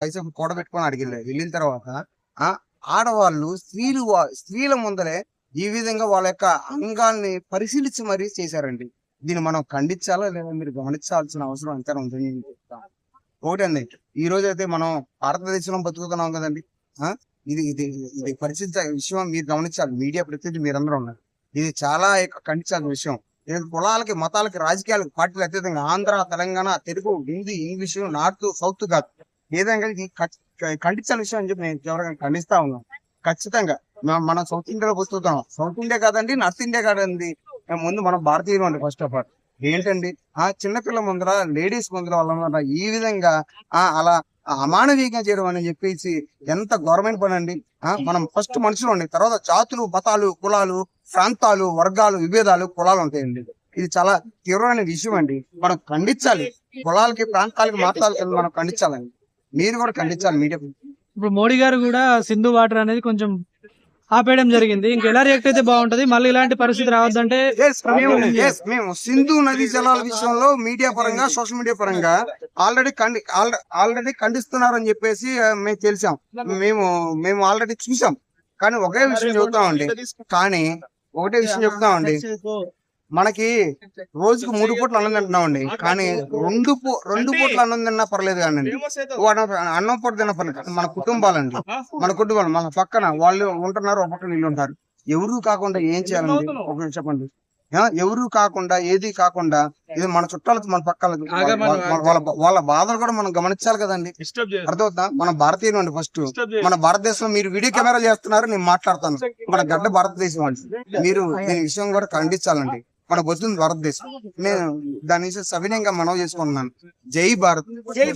పైసలు కూడబెట్టుకొని అడిగిలే వెళ్ళిన తర్వాత ఆ ఆడవాళ్ళు స్త్రీలు స్త్రీల ముందరే ఈ విధంగా వాళ్ళ యొక్క అంగాల్ని పరిశీలించి మరీ చేశారండి. దీన్ని మనం ఖండించాలా లేదా మీరు గమనించాల్సిన అవసరం ఎంత ఉంటుంది ఒకటి ఒకటండి ఈ రోజు అయితే మనం భారతదేశంలో బతుకుతున్నాం కదండి. ఇది ఇది ఇది పరిస్థితి విషయం మీరు గమనించాలి. మీడియా ప్రతినిధి మీరందరూ ఉన్నారు. ఇది చాలా యొక్క ఖండించాల్సిన విషయం. కులాలకి మతాలకి రాజకీయాలకు పార్టీలు అత్యధికంగా Andhra Telangana Telugu Hindi English north south కాదు. ఏదైనా ఇది విషయం అని చెప్పి నేను ఎవరికైనా ఖండిస్తా ఉన్నాను ఖచ్చితంగా మనం సౌత్ ఇండియాలో బతుకుతాం సౌత్ ఇండియా కాదండి నార్త్ ఇండియా కాదండి. ముందు మనం భారతీయులు అండి ఫస్ట్ ఆఫ్ ఆల్. ఏంటండి? ఆ చిన్నపిల్ల ముందర లేడీస్ ముందర వాళ్ళ ఈ విధంగా ఆ అలా అమానవీయంగా చేయడం అని చెప్పేసి ఎంత గవర్నమెంట్ పని అండి. మనం ఫస్ట్ మనుషులు అండి. తర్వాత జాతులు మతాలు కులాలు ప్రాంతాలు వర్గాలు విభేదాలు కులాలు ఉంటాయండి. ఇది చాలా తీవ్రమైన విషయం అండి. మనం ఖండించాలి. కులాలకి ప్రాంతాలకి మతాలకి మనం ఖండించాలండి. మీరు కూడా ఖండించాలి మీడియా ఇప్పుడు మోడీ గారు కూడా సింధు వాటర్ అనేది కొంచెం ఆపేయడం జరిగింది. ఇంకా ఎలా రియాక్ట్ అయితే బాగుంటది? మళ్ళీ ఇలాంటి పరిస్థితి రావద్దంటే Yes, మేము సింధు నది జలాల విషయంలో మీడియా పరంగా సోషల్ మీడియా పరంగా ఆల్రెడీ ఖండి ఆల్రెడీ ఖండిస్తున్నారని చెప్పేసి ఆ, మేము తెలిసాం. మేము మేము ఆల్రెడీ చూసాం. కానీ ఒకే విషయం చెబుతామండి కానీ ఒకటే విషయం చెప్తామండి. మనకి రోజుకు మూడు పూట్ల అన్నం తింటున్నామండి. కానీ రెండు రెండు పూట్ల అన్నం తిన్నా పర్లేదు కానీ అన్నం పూట తిన్న పర్లేదు మన కుటుంబాలండి. మన కుటుంబాలు మన పక్కన వాళ్ళు ఉంటున్నారు ఒక పక్కన వీళ్ళు ఉంటారు. ఎవరు కాకుండా ఏం చేయాలండి? ఒక నిమిషం చెప్పండి. ఎవరు కాకుండా ఏది కాకుండా ఇది మన చుట్టాలకు మన పక్కల వాళ్ళ వాళ్ళ- వాళ్ళ బాధలు కూడా మనం గమనించాలి కదండి. అర్థమవుతుందా? మన భారతీయులు అండి ఫస్ట్ మన భారతదేశంలో మీరు వీడియో కెమెరా చేస్తున్నారు నేను మాట్లాడతాను. మన గడ్డ భారతదేశం అండి. మీరు ఈ విషయం కూడా ఖండించాలండి. మన బతుకుతుంది భారతదేశం. నేను దాని సవినయంగా మనవి చేసుకుంటున్నాను. జై భారత్. జై